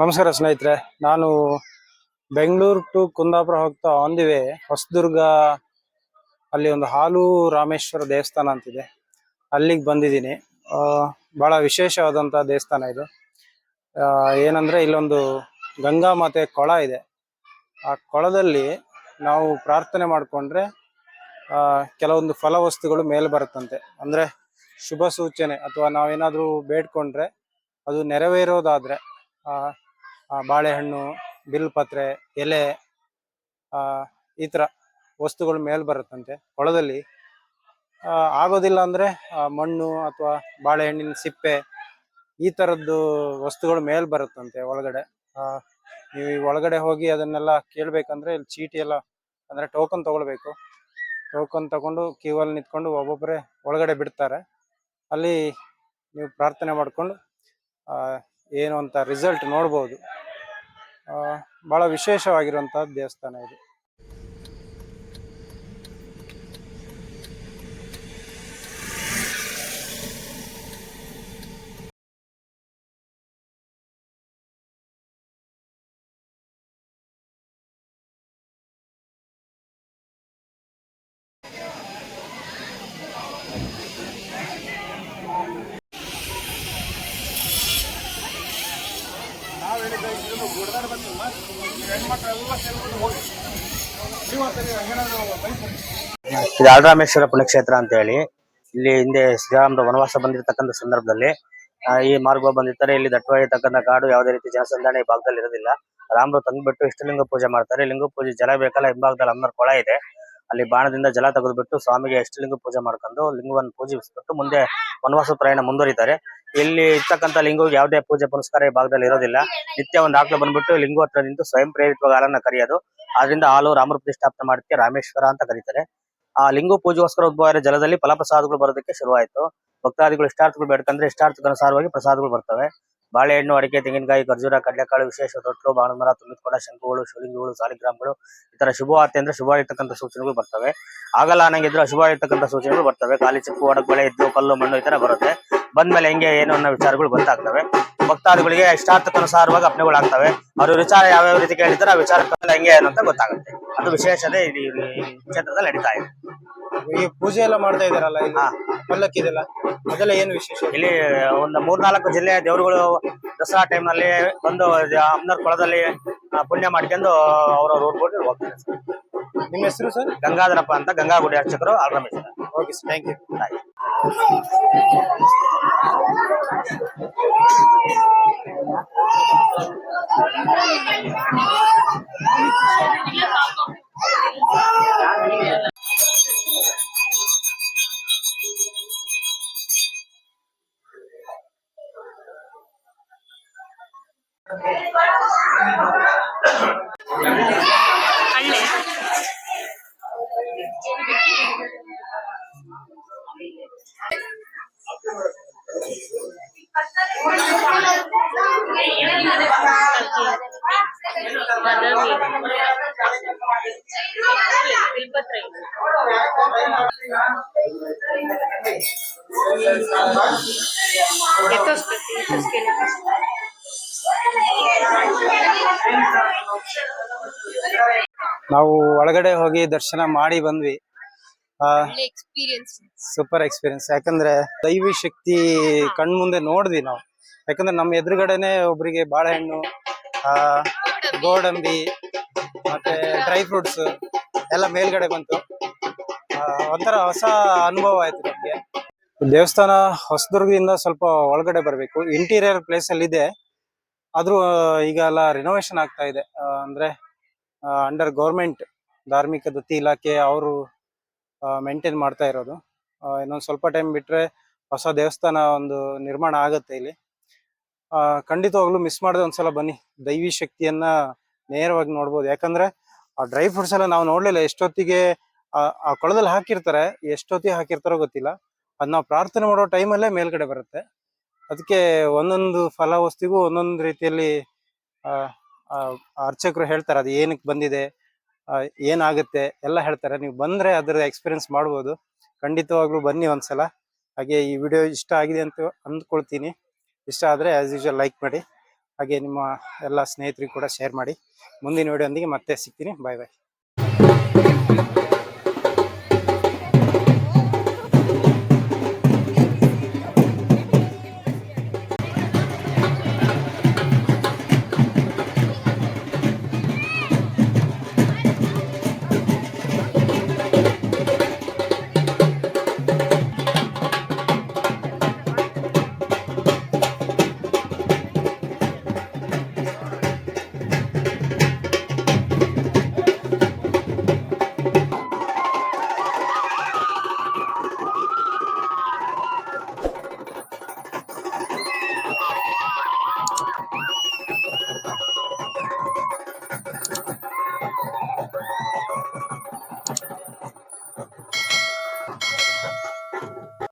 ನಮಸ್ಕಾರ ಸ್ನೇಹಿತರೆ, ನಾನು ಬೆಂಗಳೂರು ಟು ಕುಂದಾಪುರ ಹೋಗ್ತಾ ಆನ್ ದಿ ವೇ ಹೊಸದುರ್ಗ ಅಲ್ಲಿ ಒಂದು ಹಾಲು ರಾಮೇಶ್ವರ ದೇವಸ್ಥಾನ ಅಂತಿದೆ. ಅಲ್ಲಿಗೆ ಬಂದಿದ್ದೀನಿ. ಬಹಳ ವಿಶೇಷವಾದಂಥ ದೇವಸ್ಥಾನ ಇದು. ಏನಂದರೆ ಇಲ್ಲೊಂದು ಗಂಗಾ ಮಾತೆ ಕೊಳ ಇದೆ. ಆ ಕೊಳದಲ್ಲಿ ನಾವು ಪ್ರಾರ್ಥನೆ ಮಾಡಿಕೊಂಡ್ರೆ ಕೆಲವೊಂದು ಫಲವಸ್ತುಗಳು ಮೇಲೆ ಬರುತ್ತಂತೆ. ಅಂದ್ರೆ ಶುಭ ಸೂಚನೆ ಅಥವಾ ನಾವೇನಾದರೂ ಬೇಡ್ಕೊಂಡ್ರೆ ಅದು ನೆರವೇರೋದಾದ್ರೆ ಬಾಳೆಹಣ್ಣು ಬಿಲ್ಪತ್ರೆ ಎಲೆ ಆ, ಈ ಥರ ವಸ್ತುಗಳು ಮೇಲೆ ಬರುತ್ತಂತೆ ಕೊಳದಲ್ಲಿ ಆ, ಆಗೋದಿಲ್ಲ ಅಂದ್ರೆ ಆ, ಮಣ್ಣು ಅಥವಾ ಬಾಳೆಹಣ್ಣಿನ ಸಿಪ್ಪೆ ಈ ಥರದ್ದು ವಸ್ತುಗಳು ಮೇಲೆ ಬರುತ್ತಂತೆ ಒಳಗಡೆ. ಆ, ನೀವು ಒಳಗಡೆ ಹೋಗಿ ಅದನ್ನೆಲ್ಲ ಕೇಳ್ಬೇಕಂದ್ರೆ ಇಲ್ಲಿ ಚೀಟಿ ಎಲ್ಲ ಅಂದ್ರೆ ಟೋಕನ್ ತಗೊಳ್ಬೇಕು. ಟೋಕನ್ ತಗೊಂಡು ಕ್ಯೂ ಅಲ್ಲಿ ನಿಂತ್ಕೊಂಡು ಒಬ್ಬೊಬ್ಬರೇ ಒಳಗಡೆ ಬಿಡ್ತಾರೆ. ಅಲ್ಲಿ ನೀವು ಪ್ರಾರ್ಥನೆ ಮಾಡ್ಕೊಂಡು ಆ, ಏನು ಅಂತ ರಿಸಲ್ಟ್ ನೋಡ್ಬೋದು. ಆ, ಬಹಳ ವಿಶೇಷವಾಗಿರುವಂತಹ ದೇವಸ್ಥಾನ ಇದು. ಇದು ಆಳರಾಮೇಶ್ವರ ಪುಣ್ಯಕ್ಷೇತ್ರ ಅಂತ ಹೇಳಿ ಇಲ್ಲಿ ಹಿಂದೆ ಶ್ರೀರಾಮರ ವನವಾಸ ಬಂದಿರತಕ್ಕಂಥ ಸಂದರ್ಭದಲ್ಲಿ ಈ ಮಾರ್ಗ ಬಂದಿರ್ತಾರೆ. ಇಲ್ಲಿ ದಟ್ಟವಾಗಿರ್ತಕ್ಕಂಥ ಕಾಡು ಯಾವುದೇ ರೀತಿ ಜನಸಂದಣಿ ಈ ಭಾಗದಲ್ಲಿ ಇರೋದಿಲ್ಲ. ರಾಮರು ತಂದ್ಬಿಟ್ಟು ಇಷ್ಟಲಿಂಗ ಪೂಜೆ ಮಾಡ್ತಾರೆ. ಲಿಂಗ ಪೂಜೆ ಜಲ ಬೇಕಲ್ಲ, ಹಿಂಭಾಗದಲ್ಲಿ ಅಮ್ಮನ ಕೊಳ ಇದೆ. ಅಲ್ಲಿ ಬಾಣದಿಂದ ಜಲ ತೆಗೆದುಬಿಟ್ಟು ಸ್ವಾಮಿಗೆ ಇಷ್ಟಲಿಂಗ ಪೂಜೆ ಮಾಡ್ಕೊಂಡು ಲಿಂಗವನ್ನು ಪೂಜಿಸ್ಬಿಟ್ಟು ಮುಂದೆ ವನವಾಸ ಪ್ರಯಾಣ ಮುಂದುವರಿತಾರೆ. ಇಲ್ಲಿ ಇರ್ತಕ್ಕಂಥ ಲಿಂಗಕ್ಕೆ ಯಾವುದೇ ಪೂಜೆ ಪುನಸ್ಕಾರ ಈ ಭಾಗದಲ್ಲಿ ಇರೋದಿಲ್ಲ. ನಿತ್ಯ ಒಂದು ಆಕಳು ಬಂದ್ಬಿಟ್ಟು ಲಿಂಗೋ ಹತ್ರ ನಿಂತು ಸ್ವಯಂ ಪ್ರೇರಿತವಾಗಿ ಹಾಲನ್ನ ಕರೆಯೋದು. ಆದ್ರಿಂದ ಹಾಲು ರಾಮರ ಪ್ರತಿಷ್ಠಾಪನೆ ಮಾಡೋದಕ್ಕೆ ರಾಮೇಶ್ವರ ಅಂತ ಕರೀತಾರೆ. ಆ ಲಿಂಗ ಪೂಜೆಗೋಸ್ಕರ ಉದ್ಭವ ಜಲದಲ್ಲಿ ಫಲಪ್ರಸಾದಗಳು ಬರೋದಕ್ಕೆ ಶುರುವಾಯಿತು. ಭಕ್ತಾದಿಗಳು ಇಷ್ಟಾರ್ಥಗಳು ಬೇಡ್ಕಂದ್ರೆ ಇಷ್ಟಾರ್ಥಕ್ಕನುಸಾರವಾಗಿ ಪ್ರಸಾದಗಳು ಬರ್ತವೆ. ಬಾಳೆಹಣ್ಣು ಅಡಿಕೆ ತೆಂಗಿನಕಾಯಿ ಖರ್ಜೂರ ಕಡಲೆಕಾಳು ವಿಶೇಷ ತೊಟ್ಲು ಬಾಳೆ ಮರ ತುಂಬಿಕೊಡ ಶಂಕುಗಳು ಶಿವಲಿಂಗಗಳು ಸಾಲಿಗ್ರಾಮಗಳು ಈ ತರ ಶುಭವಾರ್ತೆ ಅಂದ್ರೆ ಶುಭವಾಗಿರ್ತಕ್ಕಂಥ ಸೂಚನೆಗಳು ಬರ್ತವೆ. ಆಗಲ್ಲ ಅನ್ನಂಗಿದ್ರೆ ಅಶುಭವಾಗಿರ್ತಕ್ಕಂಥ ಸೂಚನೆಗಳು ಬರ್ತವೆ. ಖಾಲಿ ಚಿಪ್ಪು ಬೆಳೆ ಇದ್ದು ಕಲ್ಲು ಮಣ್ಣು ಈ ತರ ಬರುತ್ತೆ. ಬಂದ್ಮೇಲೆ ಹೆಂಗೆ ಏನು ಅನ್ನೋ ವಿಚಾರಗಳು ಗೊತ್ತಾಗ್ತವೆ. ಭಕ್ತಾದಿಗಳಿಗೆ ಇಷ್ಟಾರ್ಥಕ್ಕನುಸಾರವಾಗಿ ಅಪ್ನೆಗಳು ಆಗ್ತವೆ. ಅವ್ರ ವಿಚಾರ ಯಾವ್ಯಾವ ರೀತಿ ಕೇಳಿದ್ರೆ ಆ ವಿಚಾರ ಹೆಂಗೆ ಏನು ಅಂತ ಗೊತ್ತಾಗುತ್ತೆ. ಅದು ವಿಶೇಷತೆ ಈ ಕ್ಷೇತ್ರದಲ್ಲಿ ನಡೀತಾ ಇದೆ. ಈ ಪೂಜೆ ಎಲ್ಲ ಮಾಡ್ತಾ ಇದಾರಲ್ಲ ಇಲ್ಲಿ ಇದೆಲ್ಲ. ಅದೆಲ್ಲ ಏನು ವಿಶೇಷ? ಇಲ್ಲಿ ಒಂದು ಮೂರ್ನಾಲ್ಕು ಜಿಲ್ಲೆಯ ದೇವರುಗಳು ದಸರಾ ಟೈಮ್ನಲ್ಲಿ ಬಂದು ಅಮ್ನರ್ ಕೊಳದಲ್ಲಿ ಆ, ಪುಣ್ಯ ಮಾಡ್ಕೊಂಡು ಅವರ ರೋಡ್ ಬೋರ್ಡ್ ಹೋಗ್ತಾರೆ ಸರ್. ನಿಮ್ಮ ಹೆಸರು ಸರ್? ಗಂಗಾಧರಪ್ಪ ಅಂತ ಗಂಗಾಗುಡಿ ಅರ್ಚಕರು ಆಲ್ರಮೇಶ್ವರ okay sir thank you Estos que le ನಾವು ಒಳಗಡೆ ಹೋಗಿ ದರ್ಶನ ಮಾಡಿ ಬಂದ್ವಿ. ಸೂಪರ್ ಎಕ್ಸ್ಪೀರಿಯನ್ಸ್ ಯಾಕಂದ್ರೆ ದೈವಿ ಶಕ್ತಿ ಕಣ್ಮುಂದೆ ನೋಡಿದ್ವಿ ನಾವು. ಯಾಕಂದ್ರೆ ನಮ್ಮ ಎದುರುಗಡೆನೆ ಒಬ್ರಿಗೆ ಬಾಳೆಹಣ್ಣು ಆ ಗೋಡಂಬಿ ಮತ್ತೆ ಡ್ರೈ ಫ್ರೂಟ್ಸ್ ಎಲ್ಲ ಮೇಲ್ಗಡೆ ಬಂತು. ಒಂಥರ ಹೊಸ ಅನುಭವ ಆಯ್ತು. ದೇವಸ್ಥಾನ ಹೊಸದುರ್ಗದಿಂದ ಸ್ವಲ್ಪ ಒಳಗಡೆ ಬರಬೇಕು. ಇಂಟೀರಿಯರ್ ಪ್ಲೇಸ್ ಅಲ್ಲಿ ಇದೆ. ಆದ್ರೂ ಈಗ ಎಲ್ಲ ರಿನೋವೇಷನ್ ಆಗ್ತಾ ಇದೆ. ಅಂದ್ರೆ ಅಂಡರ್ ಗೌರ್ಮೆಂಟ್ ಧಾರ್ಮಿಕ ದತ್ತಿ ಇಲಾಖೆ ಅವರು ಮೇಂಟೈನ್ ಮಾಡ್ತಾ ಇರೋದು. ಇನ್ನೊಂದು ಸ್ವಲ್ಪ ಟೈಮ್ ಬಿಟ್ರೆ ಹೊಸ ದೇವಸ್ಥಾನ ಒಂದು ನಿರ್ಮಾಣ ಆಗತ್ತೆ ಇಲ್ಲಿ. ಖಂಡಿತವಾಗ್ಲೂ ಮಿಸ್ ಮಾಡದೆ ಒಂದ್ಸಲ ಬನ್ನಿ. ದೈವಿ ಶಕ್ತಿಯನ್ನ ನೇರವಾಗಿ ನೋಡ್ಬೋದು. ಯಾಕಂದ್ರೆ, ಆ ಡ್ರೈ ಫ್ರೂಟ್ಸ್ ಎಲ್ಲ ನಾವು ನೋಡ್ಲಿಲ್ಲ. ಎಷ್ಟೊತ್ತಿಗೆ ಆ ಕೊಳದಲ್ಲಿ ಹಾಕಿರ್ತಾರೆ, ಎಷ್ಟೊತ್ತಿಗೆ ಹಾಕಿರ್ತಾರೋ ಗೊತ್ತಿಲ್ಲ. ಅದ್ ನಾವು ಪ್ರಾರ್ಥನೆ ಮಾಡೋ ಟೈಮಲ್ಲೇ ಮೇಲ್ಗಡೆ ಬರುತ್ತೆ. ಅದಕ್ಕೆ ಒಂದೊಂದು ಫಲ ವಸ್ತುಗೂ ಒಂದೊಂದು ರೀತಿಯಲ್ಲಿ ಅರ್ಚಕರು ಹೇಳ್ತಾರೆ, ಅದು ಏನಕ್ಕೆ ಬಂದಿದೆ? ಏನಾಗುತ್ತೆ? ಎಲ್ಲ ಹೇಳ್ತಾರೆ. ನೀವು ಬಂದರೆ ಅದರ ಎಕ್ಸ್ಪೀರಿಯನ್ಸ್ ಮಾಡ್ಬೋದು. ಖಂಡಿತವಾಗ್ಲೂ ಬನ್ನಿ ಒಂದ್ಸಲ. ಹಾಗೆ ಈ ವಿಡಿಯೋ ಇಷ್ಟ ಆಗಿದೆ ಅಂತ ಅಂದ್ಕೊಳ್ತೀನಿ. ಇಷ್ಟ ಆದರೆ ಆ್ಯಸ್ ಯೂಶುವಲ್ ಲೈಕ್ ಮಾಡಿ. ಹಾಗೆ ನಿಮ್ಮ ಎಲ್ಲ ಸ್ನೇಹಿತರಿಗೂ ಕೂಡ ಶೇರ್ ಮಾಡಿ. ಮುಂದಿನ ವಿಡಿಯೋಂದಿಗೆ ಮತ್ತೆ ಸಿಗ್ತೀನಿ. ಬಾಯ್ ಬಾಯ್